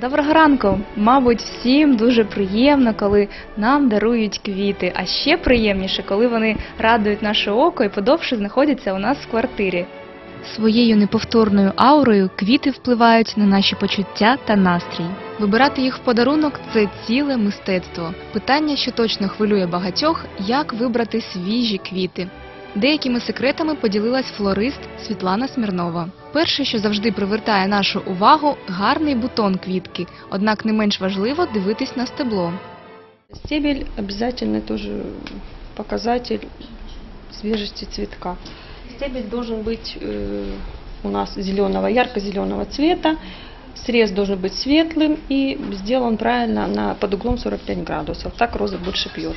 Доброго ранку! Мабуть, всім дуже приємно, коли нам дарують квіти, а ще приємніше, коли вони радують наше око і подовше знаходяться у нас в квартирі. Своєю неповторною аурою квіти впливають на наші почуття та настрій. Вибирати їх в подарунок це ціле мистецтво. Питання, що точно хвилює багатьох, як вибрати свіжі квіти. Деякими секретами поділилась флорист Світлана Смірнова. Перше, що завжди привертає нашу увагу, гарний бутон квітки, однак не менш важливо дивитись на стебло. Стебель обязательно тоже показатель свежести цветка. Стебель должен быть э, у нас зеленого, ярко-зеленого цвета. Срез должен быть светлым и сделан правильно на, под углом 45 градусов. Так роза больше пьет.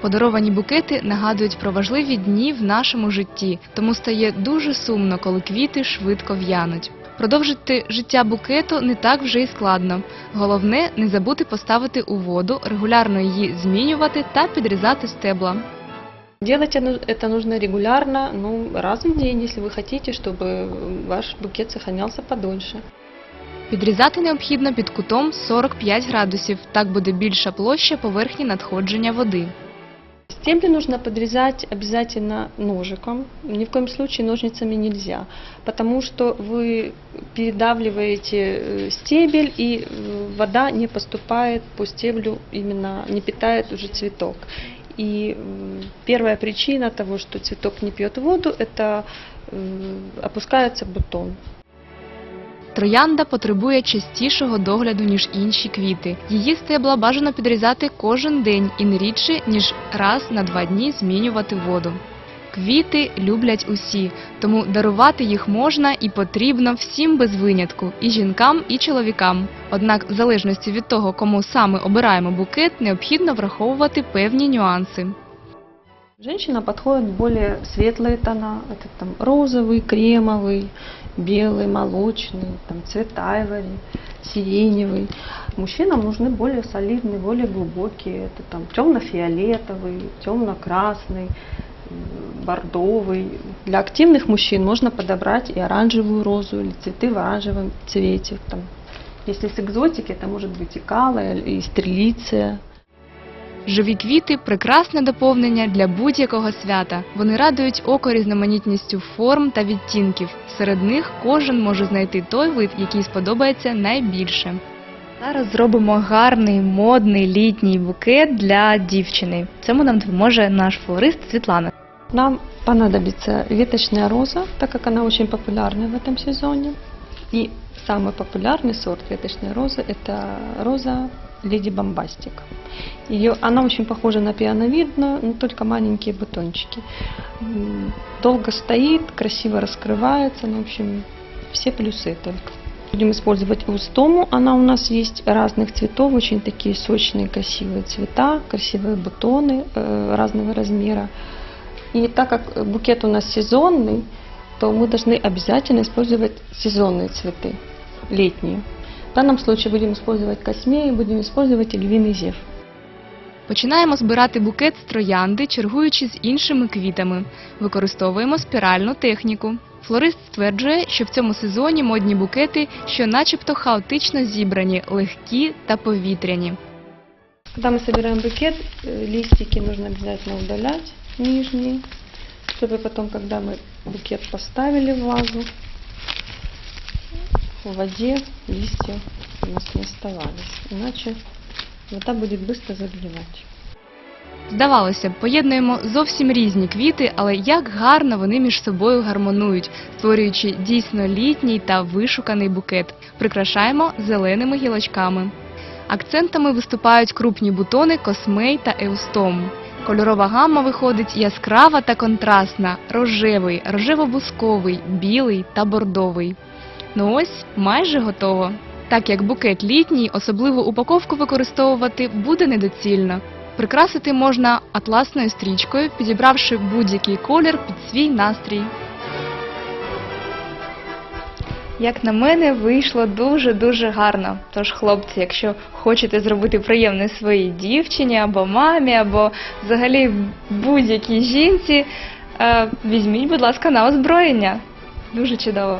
Подаровані букети нагадують про важливі дні в нашому житті, тому стає дуже сумно, коли квіти швидко в'януть. Продовжити життя букету не так вже й складно. Головне не забути поставити у воду, регулярно її змінювати та підрізати стебла. Делать оно- это нужно регулярно, ну, раз в день, если вы хотите, чтобы ваш букет сохранялся подольше. Підрізати необхідно під кутом 45 градусів, так буде більша площа поверхні надходження води. Стебли нужно подрезать обязательно ножиком. Ни в коем случае ножницами нельзя, потому что вы передавливаете э, стебель и э, вода не поступает по стеблю, именно не питает уже цветок. И м, первая причина того, что цветок не пьет воду, это э, опускается бутон. Троянда потребує частішого догляду, ніж інші квіти. Її стебла бажано підрізати кожен день і не рідше, ніж раз на два дні змінювати воду. Квіти люблять усі, тому дарувати їх можна і потрібно всім без винятку і жінкам, і чоловікам. Однак, в залежності від того, кому саме обираємо букет, необхідно враховувати певні нюанси. Женщина подходит более светлые тона, это там розовый, кремовый, белый, молочный, там цвет айвори, сиреневый. Мужчинам нужны более солидные, более глубокие, это там темно-фиолетовый, темно-красный, бордовый. Для активных мужчин можно подобрать и оранжевую розу, или цветы в оранжевом цвете. Там, если с экзотики, это может быть и кала, и стрелиция. Живі квіти прекрасне доповнення для будь-якого свята. Вони радують око різноманітністю форм та відтінків. Серед них кожен може знайти той вид, який сподобається найбільше. Зараз зробимо гарний модний літній букет для дівчини. Цьому нам допоможе наш флорист Світлана. Нам понадобится веточная роза, так как она очень популярна в этом сезоне. И самый популярный сорт веточной розы – это роза Леди Бомбастик. Ее, она очень похожа на пиановидную, но только маленькие бутончики. Долго стоит, красиво раскрывается, ну, в общем, все плюсы только. Будем использовать устому, она у нас есть разных цветов, очень такие сочные, красивые цвета, красивые бутоны э, разного размера. И так как букет у нас сезонный, то мы должны обязательно использовать сезонные цветы, летние. В данном случае будем использовать космею, будем использовать и львиный зев. Починаємо збирати букет з троянди, чергуючи з іншими квітами. Використовуємо спіральну техніку. Флорист стверджує, що в цьому сезоні модні букети, що начебто хаотично зібрані, легкі та повітряні. Когда мы собираем букет, э, листики нужно обязательно удалять, нижние, чтобы потом, когда мы букет поставили в вазу, в воде листья у нас не оставались. Иначе вода будет быстро загнивать. Здавалося б, поєднуємо зовсім різні квіти, але як гарно вони між собою гармонують, створюючи дійсно літній та вишуканий букет. Прикрашаємо зеленими гілочками. Акцентами виступають крупні бутони космей та еустом. Кольорова гамма виходить яскрава та контрастна, рожевий, рожево-бусковий, білий та бордовий. Ну ось, майже готово. Так як букет літній, особливу упаковку використовувати буде недоцільно. Прикрасити можна атласною стрічкою, підібравши будь-який колір під свій настрій. Як на мене, вийшло дуже-дуже гарно. Тож, хлопці, якщо хочете зробити приємне своїй дівчині або мамі, або взагалі будь-якій жінці, е, візьміть, будь ласка, на озброєння. Дуже чудово.